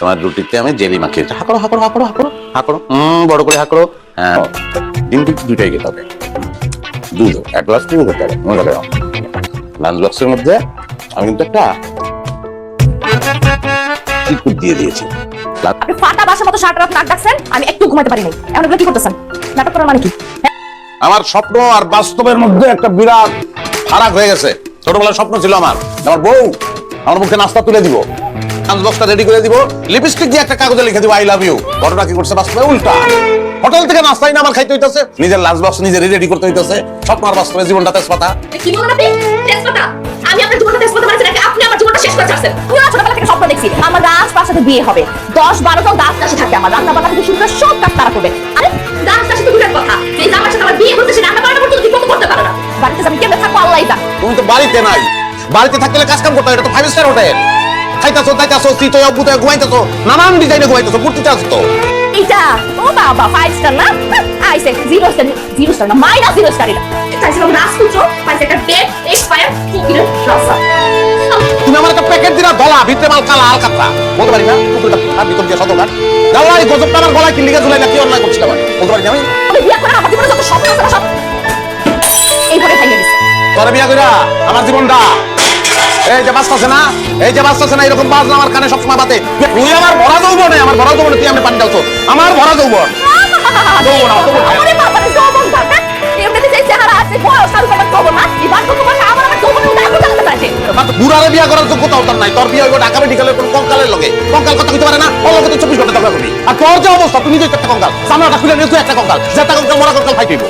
তোমার রুটিতে আমি জেলি মাখিয়ে। হাঁকড়ো হাঁকড়ো হাঁকড়ো হাঁকড়ো হাঁকড়ো। হুম বড় করে হাঁকড়ো। হ্যাঁ ডিম দুইটাই খেতে হবে। দুধ এক গ্লাস দুধ খেতে হবে মনে করে লাঞ্চ বক্সের মধ্যে আমি কিন্তু একটা চিকুট দিয়ে দিয়েছি। আপনি ফাটা বাসার মতো রাত নাক ডাকছেন আমি একটু ঘুমাতে পারি নাই। এখন এগুলো কি করতেছেন? নাটক করার মানে কি? আমার স্বপ্ন আর বাস্তবের মধ্যে একটা বিরাট ফারাক হয়ে গেছে। ছোটবেলার স্বপ্ন ছিল আমার। আমার বউ আমার মুখে নাস্তা তুলে দিব। রেডি করে দিব। লিপস্টিক দিয়ে একটা কাগজে লিখে দিব আই লাভ ইউ ঘটনা কি করছে বাস্তবে? উল্টা। হোটেল থেকে নাস্তাই না আমার খাইতে হইতেছে। নিজের লাঞ্চ বক্স নিজে রেডি করতে হইতেছে। স্বপ্ন আর বাস্তবে জীবনটা তেজপাতা। কি বলেন আপনি? তেজপাতা? আমি আপনার জীবনটা তেজপাতা বানাচ্ছি নাকি আপনি আমার জীবনটা শেষ করে পুরো ছোটবেলা থেকে স্বপ্ন দেখছি। আমার বিয়ে হবে। দশ বারোটাও দাঁত কাশি থাকে আমার। রান্না বান্না থেকে শুরু করে সব কাজ তারা করবে। আরে দাঁত কাশি তো দূরের কথা। যে আমার সাথে আমার বিয়ে হচ্ছে সে রান্না বান্না করতে করতে পারে না। বাড়িতে যাবি কেমনে? থাকব আল্লাহ জানে। তুমি তো বাড়িতে নাই। বাড়িতে থাকলে কাজ কাম করতে হয় এটা তো ফাইভ স্টার হোটেল খাইতাছো দাইতাছো শীত অভ্যুত ঘুমাইতেছো নানান ডিজাইনে ঘুমাইতেছো পড়তে আসো তো এইটা ও বাবা ফাইভ স্টার না? আইসে জিরো স্টার জিরো স্টার না মাইনাস জিরো স্টার এটা। চাইছিলাম রাজপুত্র পাইছে একটা ডেট এক্সপায়ার ফকিরের রাস্তা। তুমি আমার একটা প্যাকেট দিলা ধলা ভিতরে মাল কালা আল কাতরা বলতে পারি না কুকুরটা আর ভিতর দিয়ে শতকার গাল্লা এই গজবটা আমার গলায় কিল্লিকে ঝুলাই না কি অন্যায় করছি আমার বলতে পারি না আমি? আমি বিয়ে করে আমার জীবনে যত স্বপ্ন আছে সব এইভাবে ভেঙে গেছে তোর বিয়া কইরা আমার জীবনটা এই যে বাঁচতেছে না? এই যে বাঁচতেছে না এরকম বাজনা আমার কানে সবসময় বাতে তুই আমার ভরা যৌবন আমার ভরা যৌবন তুই আমি পানি ডালছো আমার ভরা যৌবন। বুড়ারে বিয়া করার যোগ্যতা ওটার নাই। তোর বিয়া হইব ঢাকা মেডিকেলের কোন কঙ্কালের লগে। কঙ্কাল কথা কইতে পারে না? ওর লগে তুই চব্বিশ ঘণ্টা করবি আর তোর যে অবস্থা তুমি যে একটা কঙ্কাল খুলে তুই একটা কঙ্কাল। যে একটা কঙ্কাল মরা কঙ্কাল ফাইটিব